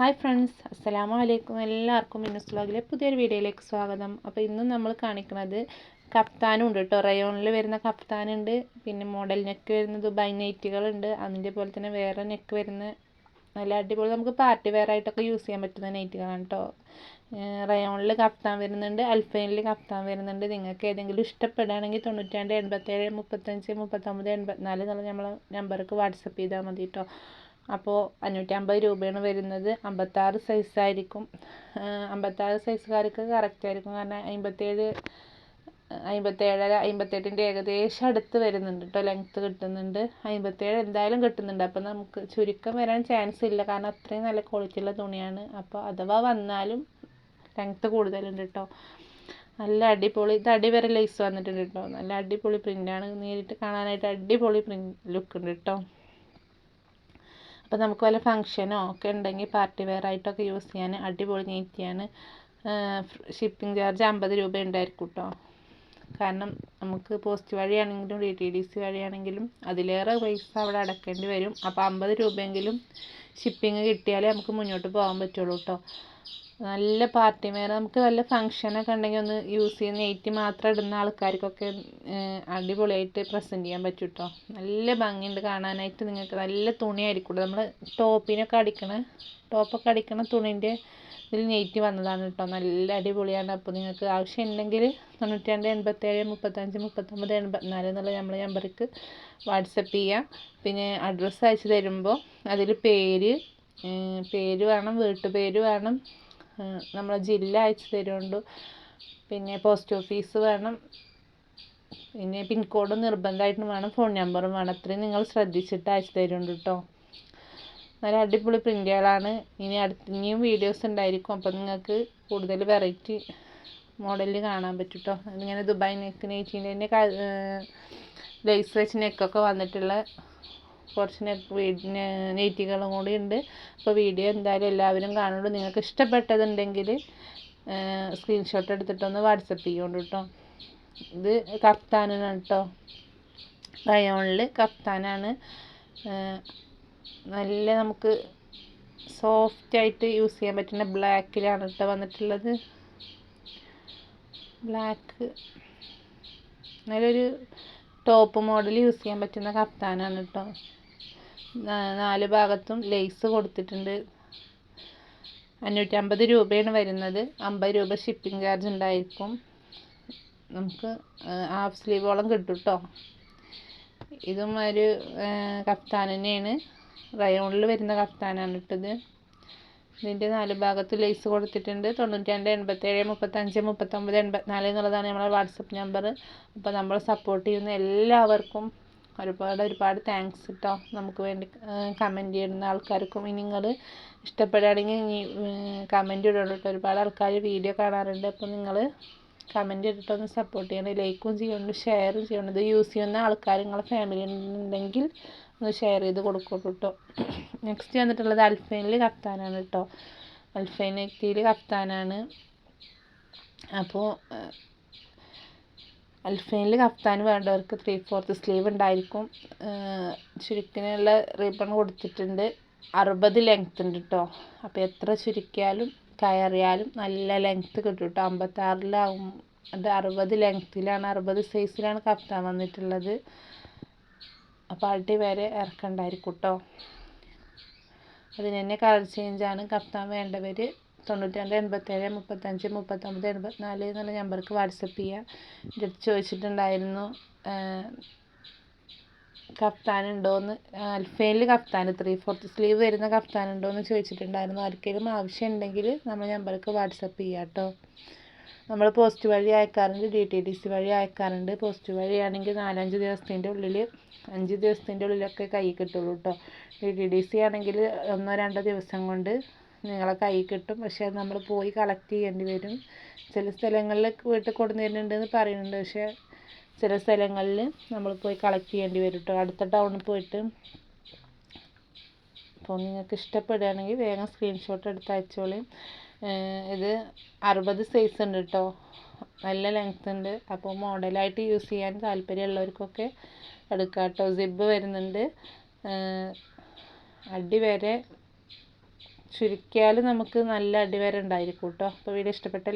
Hi friends അസ്സലാമു അലൈക്കും. എല്ലാവർക്കും മിന്നസ് വ്ലോഗിലെ പുതിയൊരു വീഡിയോയിലേക്ക് സ്വാഗതം. അപ്പോൾ ഇന്ന് നമ്മൾ കാണിക്കുന്നത് കഫ്താനും ഉണ്ട് കേട്ടോ. റയോണിൽ വരുന്ന കഫ്താനുണ്ട്. പിന്നെ മോഡൽ നെക്ക് വരുന്ന ദുബായ് നൈറ്റുകളുണ്ട്. അതിന്റെ പോലെ തന്നെ വേറെ നെക്ക് വരുന്ന നല്ല അടിപൊളി നമുക്ക് പാർട്ടി വെയർ ആയിട്ടൊക്കെ യൂസ് ചെയ്യാൻ പറ്റുന്ന നൈറ്റുകളാണ് കേട്ടോ. റയോണിൽ കഫ്താൻ വരുന്നുണ്ട് അൽഫൈനിൽ കഫ്താൻ വരുന്നുണ്ട്. നിങ്ങൾക്ക് ഏതെങ്കിലും ഇഷ്ടപ്പെടുകയാണെങ്കിൽ തൊണ്ണൂറ്റി രണ്ട് എൺപത്തേഴ് മുപ്പത്തഞ്ച് മുപ്പത്തൊമ്പത് എൺപത്തിനാല് എന്നുള്ള നമ്മളെ നമ്പർക്ക് വാട്സപ്പ് ചെയ്താൽ മതി കേട്ടോ. അപ്പോൾ അഞ്ഞൂറ്റമ്പത് രൂപയാണ് വരുന്നത്. അമ്പത്താറ് സൈസായിരിക്കും. അമ്പത്താറ് സൈസുകാർക്ക് കറക്റ്റ് ആയിരിക്കും. കാരണം അമ്പത്തേഴ് അമ്പത്തേഴര അമ്പത്തെട്ടിന്റെ ഏകദേശം അടുത്ത് വരുന്നുണ്ട് കേട്ടോ ലെങ്ത്ത് കിട്ടുന്നുണ്ട്. അമ്പത്തേഴ് എന്തായാലും കിട്ടുന്നുണ്ട്. അപ്പോൾ നമുക്ക് ചുരുക്കം വരാൻ ചാൻസ് ഇല്ല. കാരണം അത്രയും നല്ല ക്വാളിറ്റി ഉള്ള തുണിയാണ്. അപ്പോൾ അഥവാ വന്നാലും ലെങ്ത്ത് കൂടുതലുണ്ട് കേട്ടോ നല്ല അടിപൊളി ഇത് അടി വരെ ലേസ് വന്നിട്ടുണ്ട് കേട്ടോ നല്ല അടിപൊളി പ്രിന്റാണ് നേരിട്ട് കാണാനായിട്ട് അടിപൊളി പ്രിന്റ് ലുക്ക് ഉണ്ട് കേട്ടോ അപ്പോൾ നമുക്ക് വല്ല ഫംഗ്ഷനോ ഒക്കെ ഉണ്ടെങ്കിൽ പാർട്ടി വെയർ ആയിട്ടൊക്കെ യൂസ് ചെയ്യാൻ അടിപൊളി നീറ്റിയാണ് ഷിപ്പിംഗ് ചാർജ് അമ്പത് രൂപ ഉണ്ടായിരിക്കും കേട്ടോ കാരണം നമുക്ക് പോസ്റ്റ് വഴിയാണെങ്കിലും ഡി ടി ഡി സി വഴിയാണെങ്കിലും അതിലേറെ പൈസ അവിടെ അടക്കേണ്ടി വരും. അപ്പോൾ അമ്പത് രൂപയെങ്കിലും ഷിപ്പിംഗ് കിട്ടിയാലേ നമുക്ക് മുന്നോട്ട് പോകാൻ പറ്റുള്ളൂ കേട്ടോ നല്ല പാർട്ടി വെയർ നമുക്ക് വല്ല ഫംഗ്ഷനൊക്കെ ഉണ്ടെങ്കിൽ ഒന്ന് യൂസ് ചെയ്യുന്ന നെയ്റ്റ് മാത്രം ഇടുന്ന ആൾക്കാർക്കൊക്കെ അടിപൊളിയായിട്ട് പ്രസന്റ് ചെയ്യാൻ പറ്റും കേട്ടോ നല്ല ഭംഗിയുണ്ട് കാണാനായിട്ട് നിങ്ങൾക്ക്. നല്ല തുണിയായിരിക്കും നമ്മൾ ടോപ്പിനൊക്കെ അടിക്കണ ടോപ്പൊക്കെ അടിക്കണ തുണീന്റെ ഇതിൽ നെയ്റ്റ് വന്നതാണ് കേട്ടോ. നല്ല അടിപൊളിയാണ്. അപ്പോൾ നിങ്ങൾക്ക് ആവശ്യം ഉണ്ടെങ്കിൽ തൊണ്ണൂറ്റി രണ്ട് എൺപത്തേഴ് മുപ്പത്തഞ്ച് മുപ്പത്തൊമ്പത് എൺപത്തിനാല് എന്നുള്ള നമ്മളെ നമ്പർക്ക് വാട്സപ്പ് ചെയ്യാം. പിന്നെ അഡ്രസ്സ് അയച്ചു തരുമ്പോൾ അതിൽ പേര് പേര് വേണം വീട്ടുപേര് വേണം. നമ്മളെ ജില്ല അയച്ചു തരുന്നുണ്ട്. പിന്നെ പോസ്റ്റ് ഓഫീസ് വേണം. പിന്നെ പിൻകോഡ് നിർബന്ധമായിട്ടും വേണം. ഫോൺ നമ്പറും വേണം. അത്രയും നിങ്ങൾ ശ്രദ്ധിച്ചിട്ട് അയച്ചു തരുന്നുണ്ട് കേട്ടോ. നല്ല അടിപൊളി പ്രിന്റുകളാണ് ഇനി അടുത്ത് ഇനിയും വീഡിയോസ് ഉണ്ടായിരിക്കും. അപ്പോൾ നിങ്ങൾക്ക് കൂടുതൽ വെറൈറ്റി മോഡലിൽ കാണാൻ പറ്റും കേട്ടോ ഇങ്ങനെ ദുബായ് നെക്ക് നെയ്റ്റിന്റെ തന്നെ ലേസ് വെച്ച് നെക്കൊക്കെ വന്നിട്ടുള്ള കുറച്ച് നെക്ക് നെയ്റ്റികളും കൂടി ഉണ്ട്. അപ്പോൾ വീഡിയോ എന്തായാലും എല്ലാവരും കാണുള്ളൂ. നിങ്ങൾക്ക് ഇഷ്ടപ്പെട്ടതുണ്ടെങ്കിൽ സ്ക്രീൻഷോട്ട് എടുത്തിട്ടൊന്ന് വാട്സപ്പ് ചെയ്യുകൊണ്ട് കേട്ടോ. ഇത് കഫ്താനാണ് കേട്ടോ. റയോണിൽ കഫ്താനാണ്. നല്ല നമുക്ക് സോഫ്റ്റ് ആയിട്ട് യൂസ് ചെയ്യാൻ പറ്റുന്ന ബ്ലാക്കിലാണ് കേട്ടോ വന്നിട്ടുള്ളത്. ബ്ലാക്ക് നല്ലൊരു ടോപ്പ് മോഡൽ യൂസ് ചെയ്യാൻ പറ്റുന്ന കഫ്താനാണ് കേട്ടോ നാല് ഭാഗത്തും ലേസ് കൊടുത്തിട്ടുണ്ട്. അഞ്ഞൂറ്റമ്പത് രൂപയാണ് വരുന്നത്. അമ്പത് രൂപ ഷിപ്പിംഗ് ചാർജ് ഉണ്ടായിരിക്കും. നമുക്ക് ഹാഫ് സ്ലീവോളം കിട്ടും കേട്ടോ ഇതും ഒരു കഫ്താൻ തന്നെയാണ് റയോണിൽ വരുന്ന കഫ്താനാണ് ഇട്ടത്. ഇതിന്റെ നാല് ഭാഗത്ത് ലേസ് കൊടുത്തിട്ടുണ്ട്. തൊണ്ണൂറ്റി രണ്ട് എൺപത്തേഴ് മുപ്പത്തഞ്ച് മുപ്പത്തൊമ്പത് എൺപത്തിനാല് എന്നുള്ളതാണ് നമ്മളെ വാട്സപ്പ് നമ്പർ അപ്പോൾ നമ്മൾ സപ്പോർട്ട് ചെയ്യുന്ന എല്ലാവർക്കും ഒരുപാട് ഒരുപാട് താങ്ക്സ് കേട്ടോ നമുക്ക് വേണ്ടി കമന്റ് ചെയ്യുന്ന ആൾക്കാർക്കും. ഇനി നിങ്ങൾ ഇഷ്ടപ്പെടുകയാണെങ്കിൽ ഇനി കമന്റ് ഇടുള്ളൂ ഒരുപാട് ആൾക്കാർ വീഡിയോ കാണാറുണ്ട്. അപ്പോൾ നിങ്ങൾ കമന്റ് ഇട്ടിട്ടൊന്ന് സപ്പോർട്ട് ചെയ്യണം. ലൈക്കും ചെയ്യണം ഷെയറും ചെയ്യണം. ഇത് യൂസ് ചെയ്യുന്ന ആൾക്കാർ നിങ്ങളെ ഫാമിലി ഉണ്ടെങ്കിൽ ഒന്ന് ഷെയർ ചെയ്ത് കൊടുക്കുള്ളൂ കേട്ടോ നെക്സ്റ്റ് വന്നിട്ടുള്ളത് അൽഫൈനിൽ കഫ്താനാണ് കേട്ടോ അൽഫൈൻ നെക്തിയിൽ കഫ്താനാണ് അപ്പോൾ അൽഫൈനിൽ കഫ്താൻ വേണ്ടവർക്ക് ത്രീ ഫോർത്ത് സ്ലീവ് ഉണ്ടായിരിക്കും. ചുരുക്കിനുള്ള റിബൺ കൊടുത്തിട്ടുണ്ട്. അറുപത് ലെങ്ത് ഉണ്ട് കേട്ടോ അപ്പോൾ എത്ര ചുരുക്കിയാലും കയറിയാലും നല്ല ലെങ്ത്ത് കിട്ടും കേട്ടോ അമ്പത്താറിലാവും. അത് അറുപത് ലെങ്ത്തിലാണ് അറുപത് സൈസിലാണ് കഫ്താൻ വന്നിട്ടുള്ളത്. അപ്പോൾ അടി വരെ ഇറക്കണ്ടായിരിക്കും കേട്ടോ അതിന് തന്നെ കളർ ചേഞ്ചാണ് കത്താൻ വേണ്ടവർ തൊണ്ണൂറ്റി രണ്ട് എൺപത്തേഴ് മുപ്പത്തഞ്ച് മുപ്പത്തൊമ്പത് എൺപത്തിനാല് എന്നുള്ള നമ്പർക്ക് വാട്സപ്പ് ചെയ്യുക എന്റെ അടുത്ത് ചോദിച്ചിട്ടുണ്ടായിരുന്നു കഫ്താനുണ്ടോയെന്ന് അൽഫൈനിൽ കഫ്താൻ ത്രീ ഫോർത്ത് സ്ലീവ് വരുന്ന കഫ്താനുണ്ടോയെന്ന് ചോദിച്ചിട്ടുണ്ടായിരുന്നു. ആർക്കെങ്കിലും ആവശ്യമുണ്ടെങ്കിൽ നമ്മൾ നമ്പർക്ക് വാട്സപ്പ് ചെയ്യാം കേട്ടോ നമ്മൾ പോസ്റ്റ് വഴി അയക്കാറുണ്ട് ഡി ടി ഡി സി വഴി അയക്കാറുണ്ട്. പോസ്റ്റ് വഴിയാണെങ്കിൽ നാലഞ്ച് ദിവസത്തിന്റെ ഉള്ളിൽ അഞ്ച് ദിവസത്തിന്റെ ഉള്ളിലൊക്കെ കൈ കിട്ടുള്ളൂ കേട്ടോ ഡി ടി ഡി സി ആണെങ്കിൽ ഒന്നോ രണ്ടോ ദിവസം കൊണ്ട് നിങ്ങളെ കൈ കിട്ടും. പക്ഷേ നമ്മൾ പോയി കളക്ട് ചെയ്യേണ്ടി വരും. ചില സ്ഥലങ്ങളിൽ വീട്ടിൽ കൊണ്ടു തരുന്നുണ്ടെന്ന് പറയുന്നുണ്ട്. പക്ഷേ ചില സ്ഥലങ്ങളിൽ നമ്മൾ പോയി കളക്ട് ചെയ്യേണ്ടി വരും കേട്ടോ അടുത്ത ടൗണിൽ പോയിട്ട് അപ്പോൾ നിങ്ങൾക്ക് ഇഷ്ടപ്പെടുകയാണെങ്കിൽ വേഗം സ്ക്രീൻഷോട്ട് എടുത്ത് അയച്ചോളി. ഇത് അറുപത് സൈസ് ഉണ്ട് കേട്ടോ നല്ല ലെങ്ത് ഉണ്ട്. അപ്പോൾ മോഡലായിട്ട് യൂസ് ചെയ്യാൻ താല്പര്യമുള്ളവർക്കൊക്കെ എടുക്കാം കേട്ടോ സിബ് വരുന്നുണ്ട്. അടി വരെ ചുരുക്കിയാൽ നമുക്ക് നല്ല അടി വരെ ഉണ്ടായിരിക്കും കേട്ടോ അപ്പോൾ വീഡിയോ ഇഷ്ടപ്പെട്ട